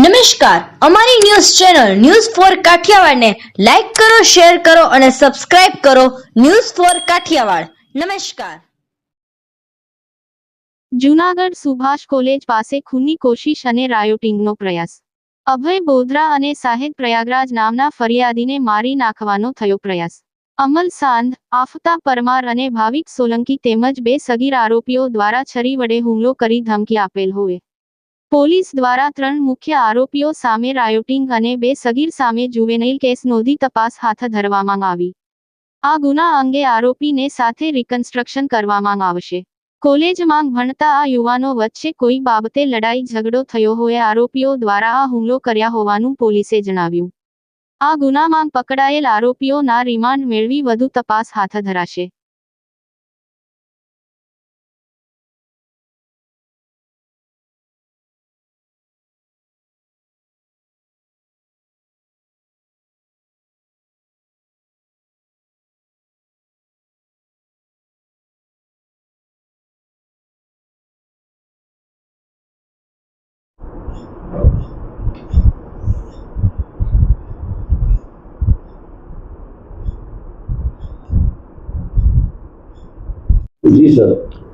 નમસ્કાર. અમારી news channel news for કાઠિયાવાડને લાઈક કરો, શેર કરો અને સબસ્ક્રાઇબ કરો ન્યૂઝ ફોર કાઠિયાવાડ. નમસ્કાર. જૂનાગઢ સુભાષ કોલેજ પાસે ખૂનની કોશિશ અને રાયોટિંગનો પ્રયાસ. અભય બોધરા અને સાહિદ પ્રયાગરાજ નામના ફરિયાદીને મારી નાખવાનો થયો પ્રયાસ. અમલ સાંધ, આફતા પરમાર અને ભાવિક સોલંકી તેમજ બે સગીર આરોપીઓ દ્વારા છરી વડે હુમલો કરી ધમકી આપેલ હોય પોલીસ દ્વારા ત્રણ મુખ્ય આરોપીઓ સામે રાયોટિંગ અને બે સગીર સામે જુવેનૈલ કેસ નોંધી તપાસ હાથ ધરવામાં આવી. આ ગુના અંગે આરોપીને સાથે રિકન્સ્ટ્રક્શન કરવામાં આવશે. કોલેજમાં ભણતા આ યુવાનો વચ્ચે કોઈ બાબતે લડાઈ ઝઘડો થયો હોય આરોપીઓ દ્વારા આ હુમલો કર્યા હોવાનું પોલીસે જણાવ્યું. આ ગુનામાં પકડાયેલ આરોપીઓના રિમાન્ડ મેળવી વધુ તપાસ હાથ ધરાશે.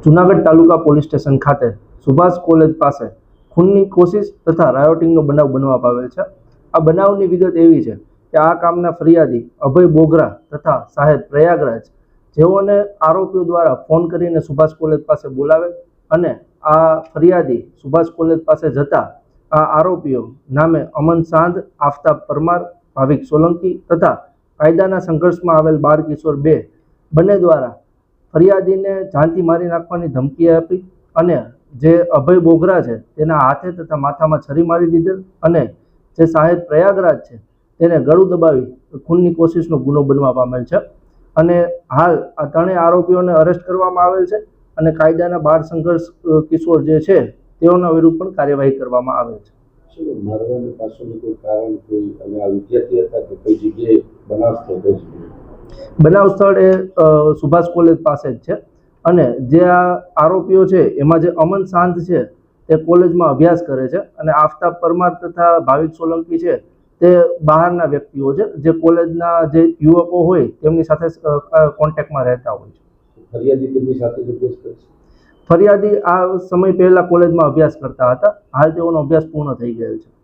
જુનાગઢ તાલુકા પોલીસ સ્ટેશન ખાતે સુભાષ કોલેજ પાસે ખૂનની કોશિશ તથા રાયોટિંગનો બનાવ બનવા પાવેલ છે. આ બનાવની વિગત એવી છે કે આ કામના ફરિયાદી અભય બોગરા તથા સાહેબ પ્રયાગરાજ, જેઓને આરોપીઓ દ્વારા ફોન કરીને સુભાષ કોલેજ પાસે બોલાવે અને આ ફરિયાદી સુભાષ કોલેજ પાસે જતા આ આરોપીઓ નામે અમન સાંધ, આફતાબ પરમાર, ભાવિક સોલંકી તથા કાયદાના સંઘર્ષમાં આવેલ બાળ કિશોર બે બંને દ્વારા ફરિયાદીને જાનથી મારી નાખવાની ધમકી આપી અને જે અભય બોગરા છે તેના હાથે તથા માથામાં છરી મારી દીધેલ અને જે સાહેબ પ્રયાગરાજ છે તેને ગળું દબાવી ખૂનની કોશિશનો ગુનો બનવા પામેલ છે. અને હાલ આ ત્રણેય આરોપીઓને અરેસ્ટ કરવામાં આવેલ છે અને કાયદાના બાળ સંઘર્ષ કિશોર જે છે તેઓના વિરુદ્ધ પણ કાર્યવાહી કરવામાં આવે છે. શું પાછળનું કોઈ કારણ કોઈ અને આ વિદ્યાર્થી હતા કે કઈ જગ્યાએ બનાવ થયો કઈ જગ્યાએ? બનાવ સ્થળ એ સુભાષ કોલેજ પાસે જ છે. અને જે આ આરોપીઓ છે એમાં જે અમન શાંત છે તે કોલેજમાં અભ્યાસ કરે છે અને આફતાબ પરમાર તથા ભાવિક સોલંકી છે તે બહારના વ્યક્તિઓ છે. જે કોલેજના જે યુવકો હોય તેમની સાથે કોન્ટેક્ટમાં રહેતા હોય છે. ફરિયાદી તેમની સાથે જ અભ્યાસ કરે છે? ફરિયાદી આ સમય પહેલા કોલેજમાં અભ્યાસ કરતા હતા. હાલ તેઓનો અભ્યાસ પૂર્ણ થઈ ગયેલ છે.